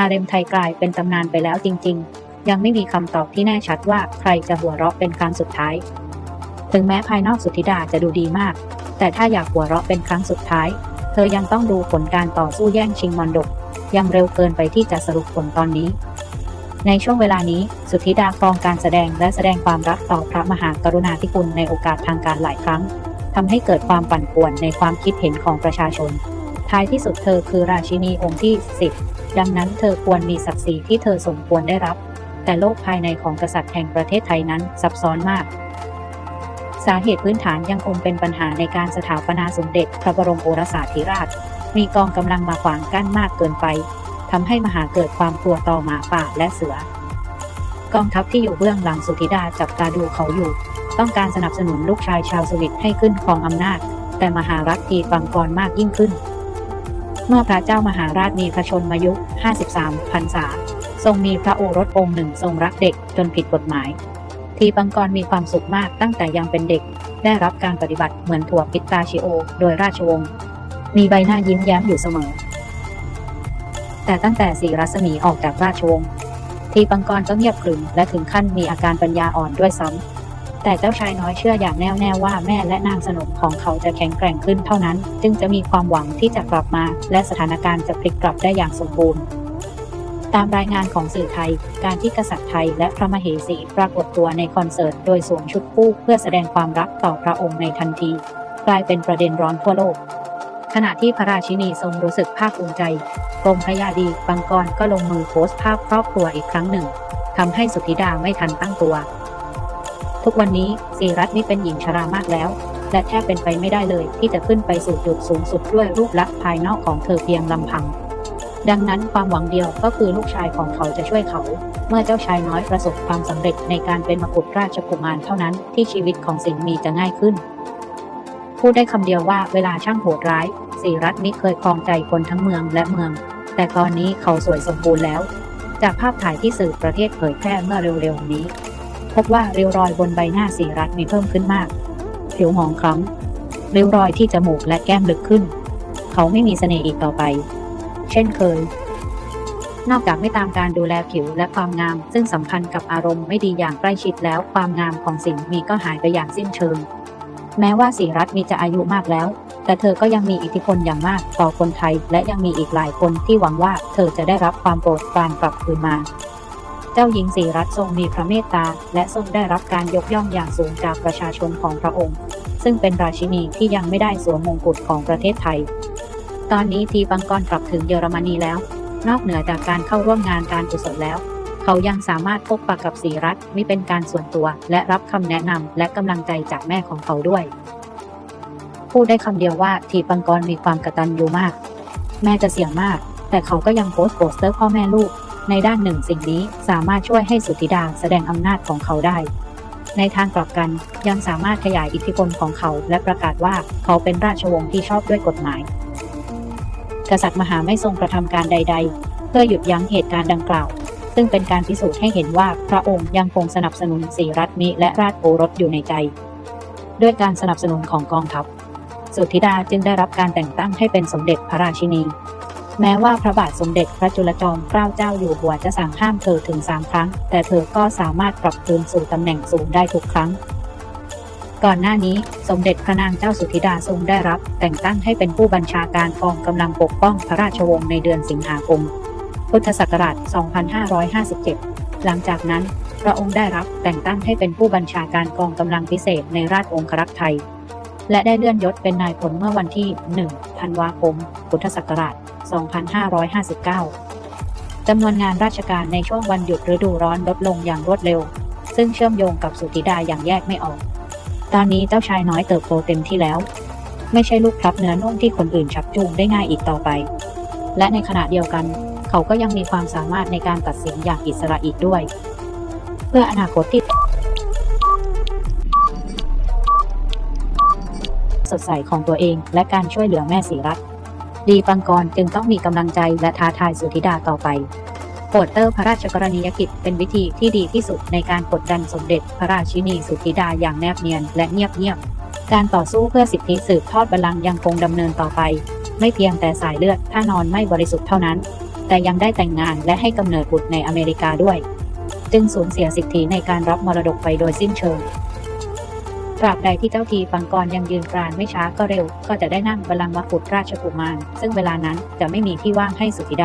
าเร็มไทยกลายเป็นตำนานไปแล้วจริง ๆ ยังไม่มีคำตอบที่แน่ชัดว่าใครจะหัวเราะเป็นครั้งสุดท้าย ถึงแม้ภายนอกสุธิดาจะดูดีมาก แต่ถ้าอยากหัวเราะเป็นครั้งสุดท้าย เธอยังต้องดูผลการต่อสู้แย่งชิงมรดก ยังเร็วเกินไปที่จะสรุปผลตอนนี้ ในช่วงเวลานี้สุธิดากองการแสดงและแสดงความรักต่อพระมหากรุณาธิคุณในโอกาสทางการหลายครั้งทำให้เกิดความปั่นป่วนในความคิดเห็นของประชาชน ท้ายที่สุดเธอคือราชินีองค์ที่ 10 ดังนั้นเธอควรมีศักดิ์ศรีที่เธอสมควรได้รับ แต่โลกภายในของกษัตริย์แห่งประเทศไทยนั้นซับซ้อนมาก สาเหตุพื้นฐานยังคงเป็นปัญหาในการสถาปนาสมเด็จพระบรมโอรสาธิราช มีกองกำลังมาขวางกั้นมากเกินไปทำให้มหาเกิดความกลัวต่อหมาป่าและเสือกองทัพที่อยู่เบื้องหลังสุธิดาจับตาดูเขาอยู่ ต้องการสนับสนุนลูกชายชาวสวิตให้ขึ้นครองอำนาจ แต่มหารัฐทีฟังกรมากยิ่งขึ้น เมื่อพระเจ้ามหาราชมีพระชนมายุ 53พรรษา ทรงมีพระโอรสองค์หนึ่งทรงรักเด็กจนผิดกฎหมาย ทีปังกรมีความสุขมากตั้งแต่ยังเป็นเด็ก ได้รับการปฏิบัติเหมือนถั่วปิตาชิโอ โดยราชวงศ์ มีใบหน้ายิ้มแย้มอยู่เสมอ แต่ตั้งแต่สีรัศมีออกจากราชวงศ์ ทีปังกรก็เงียบขรึมและถึงขั้นมีอาการปัญญาอ่อนด้วยซ้ำ แต่เจ้าชายน้อยเชื่ออย่างแน่วแน่ว่าแม่และนางสนมของเขาจะแข็งแกร่งขึ้นเท่านั้น จึงจะมีความหวังที่จะกลับมา และสถานการณ์จะพลิกกลับได้อย่างสมบูรณ์ตามรายงานของสื่อไทย การที่กษัตริย์ไทยและพระมเหสีปรากฏตัวในคอนเสิร์ตโดยสวมชุดคู่เพื่อแสดงความรักต่อพระองค์ในทันที กลายเป็นประเด็นร้อนทั่วโลก ขณะที่พระราชินีทรงรู้สึกภาคภูมิใจกรมพระยาดีบังกรก็ลงมือโพสต์ภาพครอบครัวอีกครั้งหนึ่งทำให้สุธิดาไม่ทันตั้งตัว ทุกวันนี้สีรัตน์นี่เป็นหญิงชรามากแล้ว และแทบเป็นไปไม่ได้เลยที่จะขึ้นไปสู่จุดสูงสุดด้วยรูปลักษณ์ภายนอกของเธอเพียงลำพัง ดังนั้นความหวังเดียวก็คือลูกชายของเขาจะช่วยเขา เมื่อเจ้าชายน้อยประสบความสำเร็จในการเป็นมกุฎราชกุมารเท่านั้นที่ชีวิตของสิงห์มีจะง่ายขึ้น พูดได้คำเดียวว่าเวลาช่างโหดร้ายสีรัตน์มิเคยครองใจคนทั้งเมืองและเมือง แต่ตอนนี้เขาสวยสมบูรณ์แล้ว จากภาพถ่ายที่สื่อประเทศเผยแพร่เมื่อเร็วๆนี้ พบว่าริ้วรอยบนใบหน้าสีรัตมีเพิ่มขึ้นมาก ผิวหมองคล้ำริ้วรอยที่จมูกและแก้มลึกขึ้น เขาไม่มีเสน่ห์อีกต่อไป เช่นเคย นอกจากไม่ตามการดูแลผิวและความงาม ซึ่งสัมพันธ์กับอารมณ์ไม่ดีอย่างใกล้ชิดแล้วความงามของสิ่งมีก็หายไปอย่างสิ้นเชิง แม้ว่าสีรัตมีจะอายุมากแล้ว แต่เธอก็ยังมีอิทธิพลอย่างมากต่อคนไทย และยังมีอีกหลายคนที่หวังว่าเธอจะได้รับความโปรดปรานกลับคืนมา เจ้าหญิงสีรัตทรงมีพระเมตตา และทรงได้รับการยกย่องอย่างสูงจากประชาชนของพระองค์ ซึ่งเป็นราชินีที่ยังไม่ได้สวมมงกุฎของประเทศไทย ตอนนี้ทีบังกรกลับถึงเยอรมนีแล้ว นอกเหนือจากการเข้าร่วมงานการกุศลแล้ว เขายังสามารถพบปะกับสีรัตมิเป็นการส่วนตัวและรับคำแนะนำและกำลังใจจากแม่ของเขาด้วยพูดได้คำเดียวว่าทีปังกรมีความกระตันยูมาก แม่จะเสี่ยงมาก แต่เขาก็ยังโพสต์โปสเตอร์พ่อแม่ลูก ในด้านหนึ่งสิ่งนี้สามารถช่วยให้สุธิดาแสดงอำนาจของเขาได้ ในทางกลับกันยังสามารถขยายอิทธิพลของเขาและประกาศว่าเขาเป็นราชวงศ์ที่ชอบด้วยกฎหมาย กษัตริย์มหาไม่ทรงกระทำการใด ๆ เพื่อหยุดยั้งเหตุการณ์ดังกล่าว ซึ่งเป็นการพิสูจน์ให้เห็นว่าพระองค์ยังคงสนับสนุนสีรัฐมิและราชโอรสอยู่ในใจ ด้วยการสนับสนุนของกองทัพ สุธิดาจึงได้รับการแต่งตั้งให้เป็นสมเด็จพระราชินี แม้ว่าพระบาทสมเด็จพระจุลจอมเกล้าเจ้าอยู่หัวจะสั่งห้ามเธอถึงสามครั้ง แต่เธอก็สามารถกลับคืนสู่ตำแหน่งสูงได้ทุกครั้ง ก่อนหน้านี้สมเด็จพระนางเจ้าสุธิดาทรงได้รับ แต่งตั้งให้เป็นผู้บัญชาการกองกำลังปกป้องพระราชวงศ์ในเดือนสิงหาคม พุทธศักราช 2557 หลังจากนั้น พระองค์ได้รับแต่งตั้งให้เป็นผู้บัญชาการกองกำลังพิเศษในราชองครักษ์ไทย และได้เลื่อนยศเป็นนายพลเมื่อวันที่ 1 ธันวาคม พุทธศักราช 2559 จำนวนงานราชการในช่วงวันหยุดฤดูร้อนลดลงอย่างรวดเร็ว ซึ่งเชื่อมโยงกับสุธิดาอย่างแยกไม่ออก ตอนนี้เจ้าชายน้อยเติบโตเต็มที่แล้ว ไม่ใช่ลูกพลับเนื้อนุ่มที่คนอื่นชักจูงได้ง่ายอีกต่อไป และในขณะเดียวกัน เขาก็ยังมีความสามารถในการตัดสินอย่างอิสระอีกด้วย เพื่ออนาคตที่ ดใสของตัวเอง และการช่วยเหลือแม่สีรัตดีปังกรจึงต้องมีกำลังใจและท้าทายสุธิดาต่อไปโปรดเตอร์พระราชกรณียกิจเป็นวิธีที่ดีที่สุดในการกดดันสมเด็จพระราชินีสุธิดาอย่างแนบเนียนและเงียบๆการต่อสู้เพื่อสิทธิสืบทอดบัลลังก์ยังคงดำเนินต่อไป ไม่เพียงแต่สายเลือดถ้านอนไม่บริสุทธิ์เท่านั้น แต่ยังได้แต่งงานและให้กำเนิดบุตรในอเมริกาด้วย จึงสูญเสียสิทธิในการรับมรดกไปโดยสิ้นเชิง ตราบใดที่เจ้าทีปังกรยังยืนกรานไม่ช้าก็เร็ว ก็จะได้นั่งบัลลังก์มกุฎราชกุมาร ซึ่งเวลานั้นจะไม่มีที่ว่างให้สุธิดา